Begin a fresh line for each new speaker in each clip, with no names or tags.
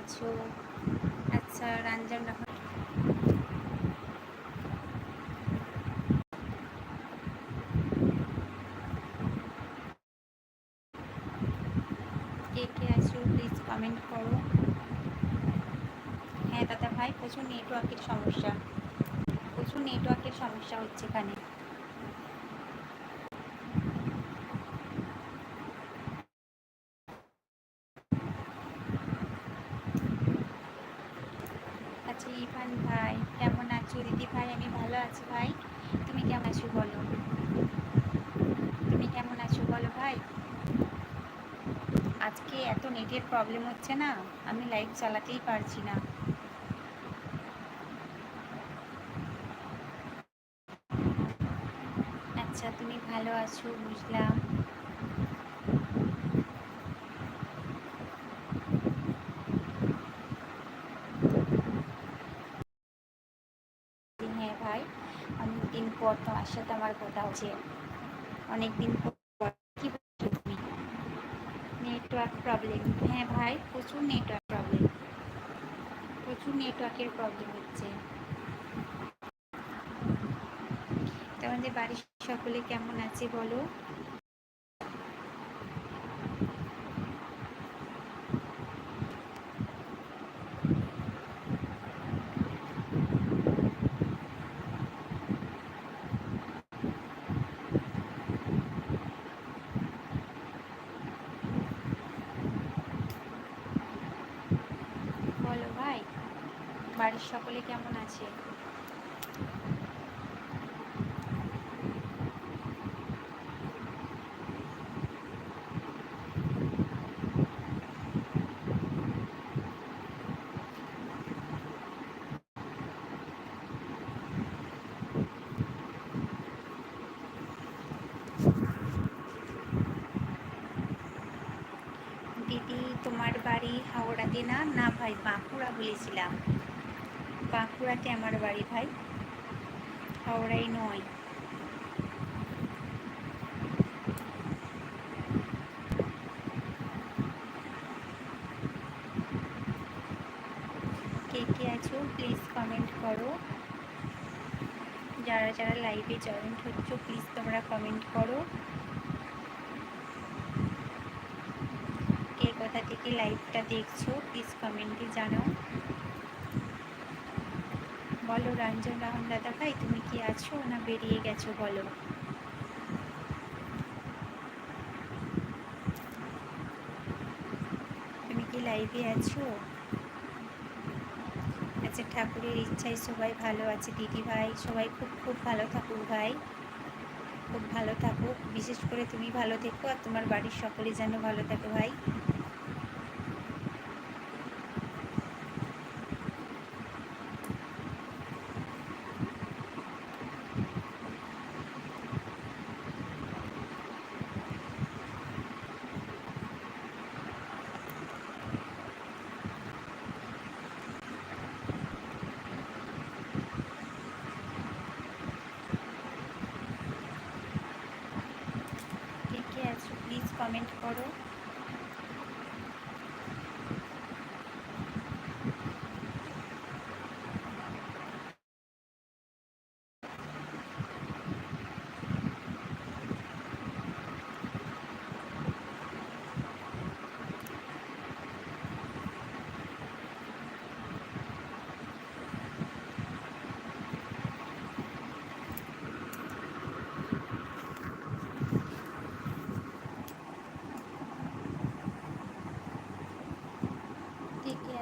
আছো? আচ্ছা রঞ্জন রাখো কে কে আছো প্লিজ কমেন্ট করো। হ্যাঁ দাদা ভাই প্রচুর নেটওয়ার্কের সমস্যা। প্রচুর নেটওয়ার্কের সমস্যা হচ্ছে এখানে। আচ্ছা ইরফান ভাই। কেমন আছো? দিদি ভাই, আমি ভালো আছি ভাই। তুমি কেমন আছো বলো? তুমি কেমন আছো বলো ভাই? আজকে এত নেটের প্রবলেম হচ্ছে না, আমি লাইভ চালাতেই পারছি না। আচ্ছা তুমি ভালো আছো? বুঝলাম হ্যাঁ ভাই অনেকদিন পর তোমার সাথে আমার কথা হচ্ছে। অনেকদিন পর কি বলছো তুমি? নেটওয়ার্ক প্রবলেম হ্যাঁ ভাই, প্রচুর নেটওয়ার্ক প্রবলেম প্রচুর নেটওয়ার্কের প্রবলেম হচ্ছে। তোমাদের বাড়ির সকলে কেমন আছে বলো বলো ভাই বাড়ির সকলে কেমন আছে? দিদি তোমার বাড়ি হাওড়াতে না? না ভাই বাঁকুড়া বলেছিলাম। বাঁকুড়াতে আমার বাড়ি ভাই হাওড়াই নয়। কে কে আছো প্লিজ কমেন্ট করো। যারা যারা লাইভে জয়েন্ট হচ্ছ প্লিজ তোমরা কমেন্ট করো। কে কোথা থেকে লাইভটা দেখছ প্লিজ কমেন্টে জানাও। বলো রঞ্জন রাহন দাদা ভাই তুমি কি আছো না বেরিয়ে গেছো বলো? তুমি কি লাইভে আছো? আচ্ছা ঠাকুরের ইচ্ছায় সবাই ভালো আছে দিদি ভাই সবাই খুব খুব ভালো থাকুক ভাই। খুব ভালো থাকুক, বিশেষ করে তুমি ভালো থেকো আর তোমার বাড়ির সকলে যেন ভালো থাকে ভাই কে কে আছো প্লিজ কমেন্ট করো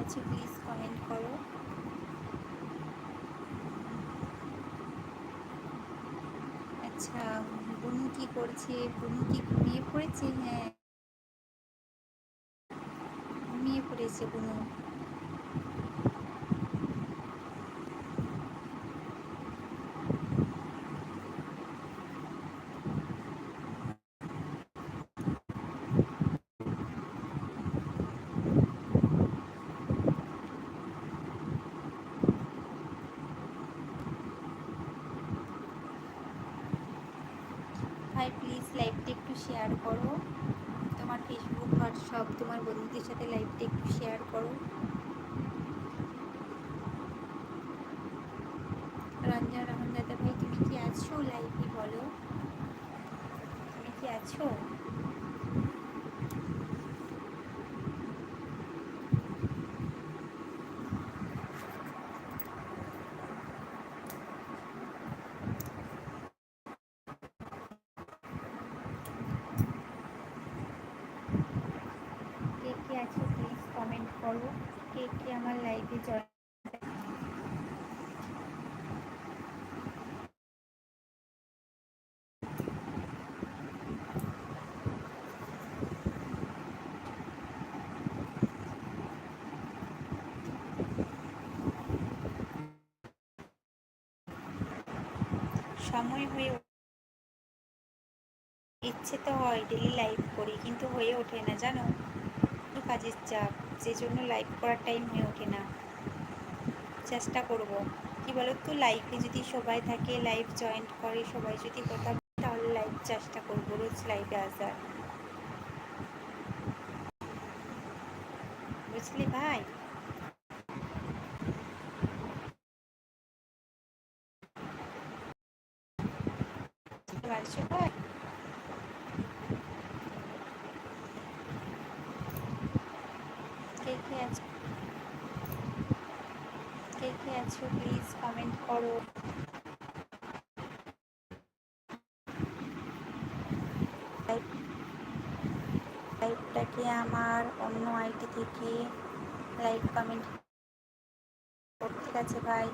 আছে প্লিজ কমেন্ট করো। আচ্ছা বুনু কি করছে? বুনু কি ঘুমিয়ে পড়েছে? হ্যাঁ। ঘুমিয়ে পড়েছে বুনু। ভাই প্লিজ লাইভটা একটু শেয়ার করো। তোমার ফেসবুক হোয়াটসঅ্যাপ তোমার বন্ধুদের সাথে লাইভটা একটু শেয়ার করো। রঞ্জন রহন দাদা ভাই তুমি কি আছো? লাইভে বলো। তুমি কি আছো? কমেন্ট করো কে কে আমার লাইভে জয়েন সময় হয়ে ইচ্ছে তো হয় ডেলি লাইভ করি, কিন্তু হয়ে ওঠে না, জানো? কাজের চাপ, যে জন্য লাইভ করার টাইম হয়ে ওঠে না? চেষ্টা করব। কি বলো তো লাইভে যদি সবাই থাকে লাইভ জয়েন্ট করে, সবাই যদি কথা তাহলে লাইভ চেষ্টা করব রোজ লাইভে আসার। বুঝলি ভাই বুঝতে পারছ ভাই কে কে আছো কে কে আছো প্লিজ কমেন্ট করো। লাইভটাকে আমার অন্য আইটি থেকে লাইভ কমেন্ট ঠিক আছে ভাই?